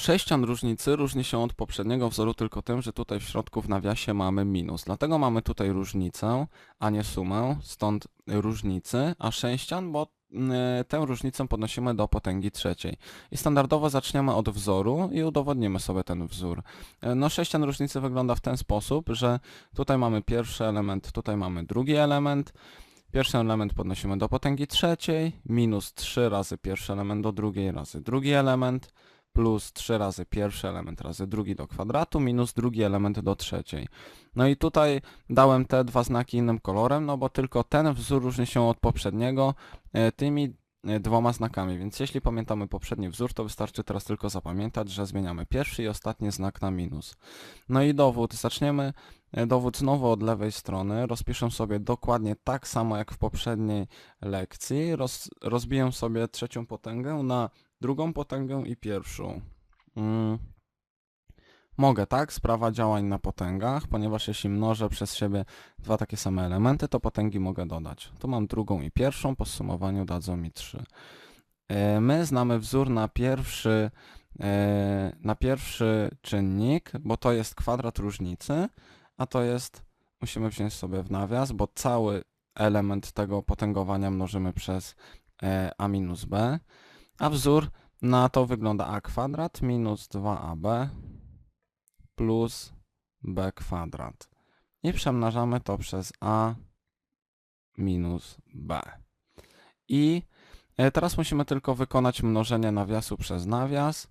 Sześcian różnicy różni się od poprzedniego wzoru tylko tym, że tutaj w środku w nawiasie mamy minus. Dlatego mamy tutaj różnicę, a nie sumę, stąd różnicy, a sześcian, bo y, tę różnicę podnosimy do potęgi trzeciej. I standardowo zaczniemy od wzoru i udowodnimy sobie ten wzór. Y, No sześcian różnicy wygląda w ten sposób, że tutaj mamy pierwszy element, tutaj mamy drugi element. Pierwszy element podnosimy do potęgi trzeciej, minus 3 razy pierwszy element do drugiej razy drugi element, plus 3 razy pierwszy element razy drugi do kwadratu, minus drugi element do trzeciej. No i tutaj dałem te dwa znaki innym kolorem, no bo tylko ten wzór różni się od poprzedniego e, tymi dwoma znakami, więc jeśli pamiętamy poprzedni wzór, to wystarczy teraz tylko zapamiętać, że zmieniamy pierwszy i ostatni znak na minus. No i dowód, zaczniemy e, dowód znowu od lewej strony, rozpiszę sobie dokładnie tak samo jak w poprzedniej lekcji, Roz, rozbiję sobie trzecią potęgę na drugą potęgę i pierwszą. Mm. Mogę, tak? Sprawa działań na potęgach, ponieważ jeśli mnożę przez siebie dwa takie same elementy, to potęgi mogę dodać. Tu mam drugą i pierwszą, po sumowaniu dadzą mi 3. My znamy wzór na pierwszy, e, na pierwszy czynnik, bo to jest kwadrat różnicy, a to jest, musimy wziąć sobie w nawias, bo cały element tego potęgowania mnożymy przez e, a minus b, a wzór na to wygląda a kwadrat minus 2ab plus b kwadrat. I przemnażamy to przez a minus b. I e, teraz musimy tylko wykonać mnożenie nawiasu przez nawias.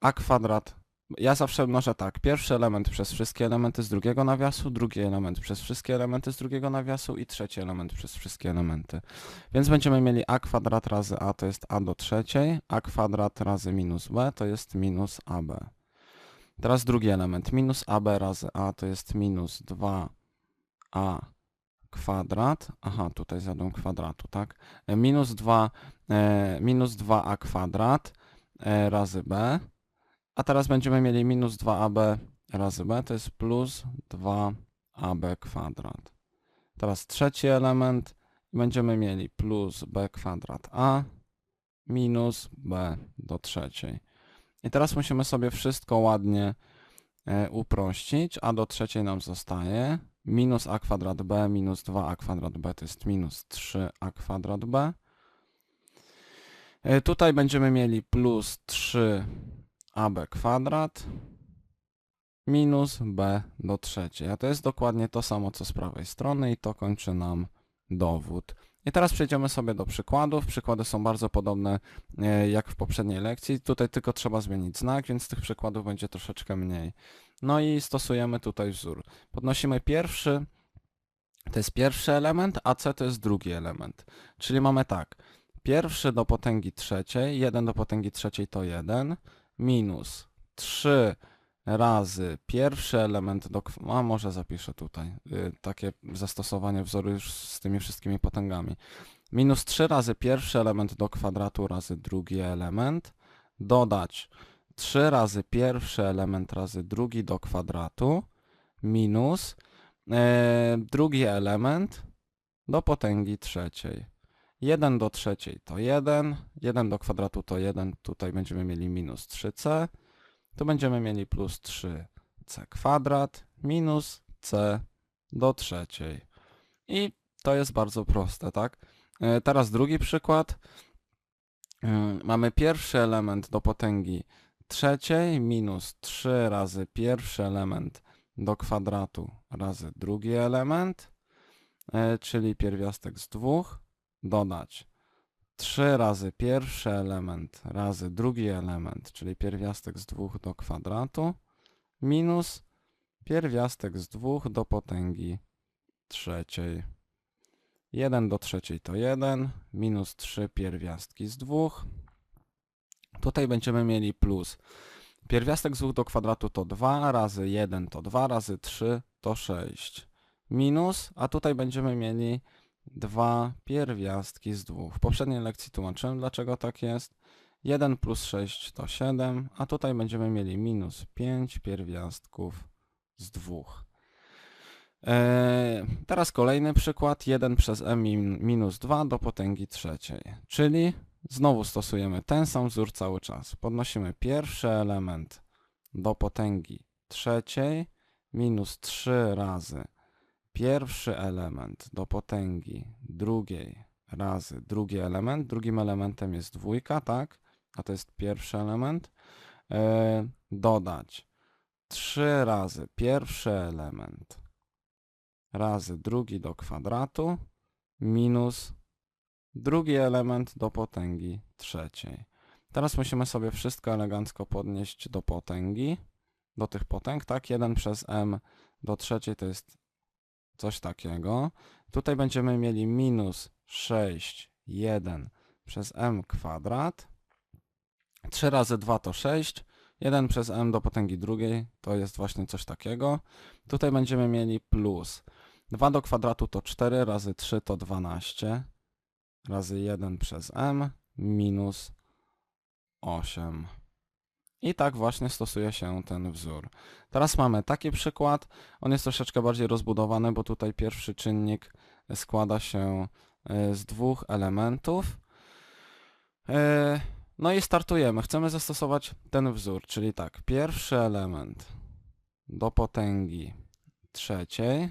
a kwadrat, ja zawsze mnożę tak, pierwszy element przez wszystkie elementy z drugiego nawiasu, drugi element przez wszystkie elementy z drugiego nawiasu i trzeci element przez wszystkie elementy. Więc będziemy mieli a kwadrat razy a to jest a do trzeciej, a kwadrat razy minus b to jest minus ab. Teraz drugi element, minus ab razy a to jest minus 2a kwadrat, aha, tutaj zjadłem kwadratu, tak? E, Minus 2, e, minus 2a kwadrat e, razy b, a teraz będziemy mieli minus 2ab razy b, to jest plus 2ab kwadrat. Teraz trzeci element, będziemy mieli plus b kwadrat a minus b do trzeciej. I teraz musimy sobie wszystko ładnie e, uprościć. a do trzeciej nam zostaje minus a kwadrat b minus 2a kwadrat b to jest minus 3a kwadrat b. E, Tutaj będziemy mieli plus 3ab kwadrat minus b do trzeciej. A to jest dokładnie to samo co z prawej strony i to kończy nam dowód. I teraz przejdziemy sobie do przykładów. Przykłady są bardzo podobne e, jak w poprzedniej lekcji. Tutaj tylko trzeba zmienić znak, więc tych przykładów będzie troszeczkę mniej. No i stosujemy tutaj wzór. Podnosimy pierwszy, to jest pierwszy element, a c to jest drugi element. Czyli mamy tak, pierwszy do potęgi trzeciej, 1 do potęgi trzeciej to 1, minus 3 razy pierwszy element do... A może zapiszę tutaj y, takie zastosowanie wzoru już z tymi wszystkimi potęgami. Minus 3 razy pierwszy element do kwadratu razy drugi element, dodać 3 razy pierwszy element razy drugi do kwadratu, minus e, drugi element do potęgi trzeciej. 1 do trzeciej to 1, 1 do kwadratu to 1, tutaj będziemy mieli minus 3c, tu będziemy mieli plus 3c kwadrat minus c do trzeciej. I to jest bardzo proste, tak? E, Teraz drugi przykład. E, Mamy pierwszy element do potęgi trzeciej minus 3 razy pierwszy element do kwadratu razy drugi element, e, czyli pierwiastek z dwóch, dodać 3 razy pierwszy element razy drugi element, czyli pierwiastek z 2 do kwadratu, minus pierwiastek z 2 do potęgi trzeciej. 1 do trzeciej to 1, minus 3 pierwiastki z 2. Tutaj będziemy mieli plus. Pierwiastek z 2 do kwadratu to 2, razy 1 to 2, razy 3 to 6. Minus, a tutaj będziemy mieli 2 pierwiastki z 2. W poprzedniej lekcji tłumaczyłem, dlaczego tak jest. 1 plus 6 to 7, a tutaj będziemy mieli minus 5 pierwiastków z 2. Eee, teraz kolejny przykład. 1 przez m min- minus 2 do potęgi trzeciej. Czyli znowu stosujemy ten sam wzór cały czas. Podnosimy pierwszy element do potęgi trzeciej minus 3 razy pierwszy element do potęgi drugiej razy drugi element. Drugim elementem jest dwójka, tak? A to jest pierwszy element. E, dodać 3 razy pierwszy element razy drugi do kwadratu minus drugi element do potęgi trzeciej. Teraz musimy sobie wszystko elegancko podnieść do potęgi, do tych potęg, tak? 1 przez m do trzeciej to jest coś takiego. Tutaj będziemy mieli minus 6, 1 przez m kwadrat. 3 razy 2 to 6. 1 przez m do potęgi drugiej to jest właśnie coś takiego. Tutaj będziemy mieli plus 2 do kwadratu to 4 razy 3 to 12 razy 1 przez m minus 8. I tak właśnie stosuje się ten wzór. Teraz mamy taki przykład. On jest troszeczkę bardziej rozbudowany, bo tutaj pierwszy czynnik składa się e, z dwóch elementów. E, No i startujemy. Chcemy zastosować ten wzór, czyli tak, pierwszy element do potęgi trzeciej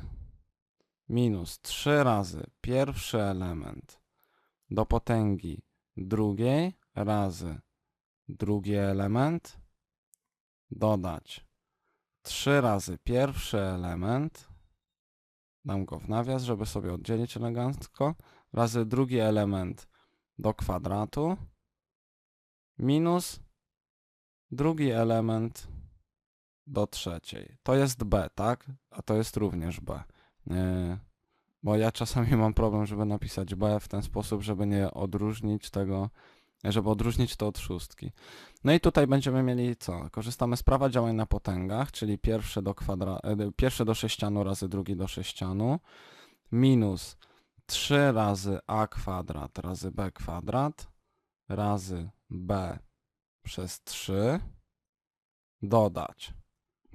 minus 3 razy pierwszy element do potęgi drugiej razy drugi element dodać 3 razy pierwszy element dam go w nawias, żeby sobie oddzielić elegancko razy drugi element do kwadratu minus drugi element do trzeciej. To jest b, tak? A to jest również b. Yy, bo ja czasami mam problem, żeby napisać B w ten sposób, żeby nie odróżnić tego, żeby odróżnić to od szóstki. No i tutaj będziemy mieli co? Korzystamy z prawa działań na potęgach, czyli pierwsze do, kwadra, e, pierwsze do sześcianu razy drugi do sześcianu, minus 3 razy a kwadrat razy b kwadrat razy b przez 3 dodać.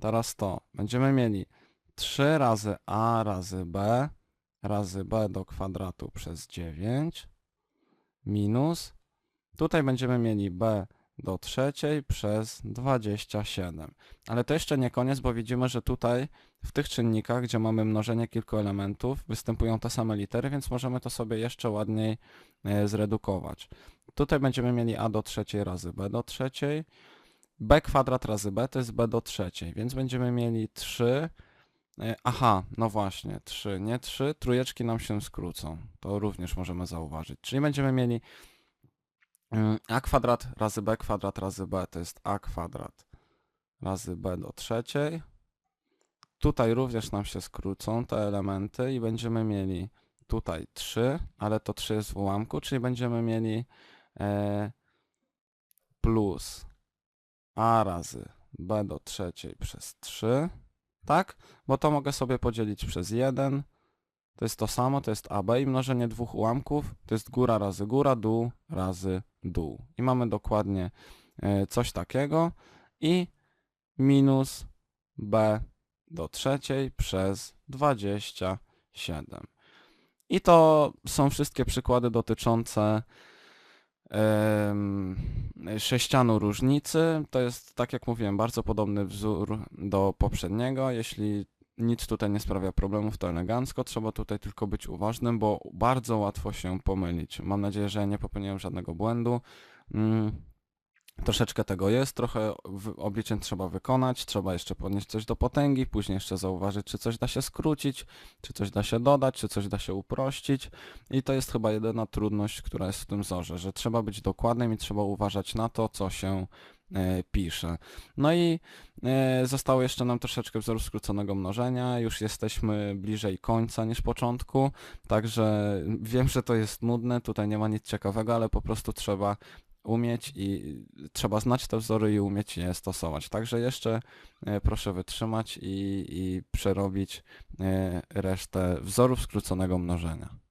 Teraz to. Będziemy mieli 3 razy a razy b razy b do kwadratu przez 9 minus, tutaj będziemy mieli b do trzeciej przez 27. Ale to jeszcze nie koniec, bo widzimy, że tutaj w tych czynnikach, gdzie mamy mnożenie kilku elementów, występują te same litery, więc możemy to sobie jeszcze ładniej e, zredukować. Tutaj będziemy mieli a do trzeciej razy b do trzeciej, b kwadrat razy b to jest b do trzeciej, więc będziemy mieli 3 E, Aha, no właśnie, 3, nie 3, trójeczki nam się skrócą. To również możemy zauważyć. Czyli będziemy mieli a kwadrat razy b kwadrat razy b to jest a kwadrat razy b do trzeciej. Tutaj również nam się skrócą te elementy i będziemy mieli tutaj 3, ale to 3 jest w ułamku, czyli będziemy mieli e, plus a razy b do trzeciej przez 3 tak? Bo to mogę sobie podzielić przez 1. To jest to samo, to jest AB i mnożenie dwóch ułamków to jest góra razy góra, dół razy dół. I mamy dokładnie e, coś takiego i minus B do trzeciej przez 27. I to są wszystkie przykłady dotyczące sześcianu różnicy. To jest, tak jak mówiłem, bardzo podobny wzór do poprzedniego. Jeśli nic tutaj nie sprawia problemów, to elegancko. Trzeba tutaj tylko być uważnym, bo bardzo łatwo się pomylić. Mam nadzieję, że nie popełniłem żadnego błędu. Mm, Troszeczkę tego jest, trochę obliczeń trzeba wykonać, trzeba jeszcze podnieść coś do potęgi, później jeszcze zauważyć, czy coś da się skrócić, czy coś da się dodać, czy coś da się uprościć. I to jest chyba jedyna trudność, która jest w tym wzorze, że trzeba być dokładnym i trzeba uważać na to, co się pisze. No i e, zostało jeszcze nam troszeczkę wzorów skróconego mnożenia, już jesteśmy bliżej końca niż początku, także wiem, że to jest nudne, tutaj nie ma nic ciekawego, ale po prostu trzeba umieć i trzeba znać te wzory i umieć je stosować. Także jeszcze e, proszę wytrzymać i, i przerobić e, resztę wzorów skróconego mnożenia.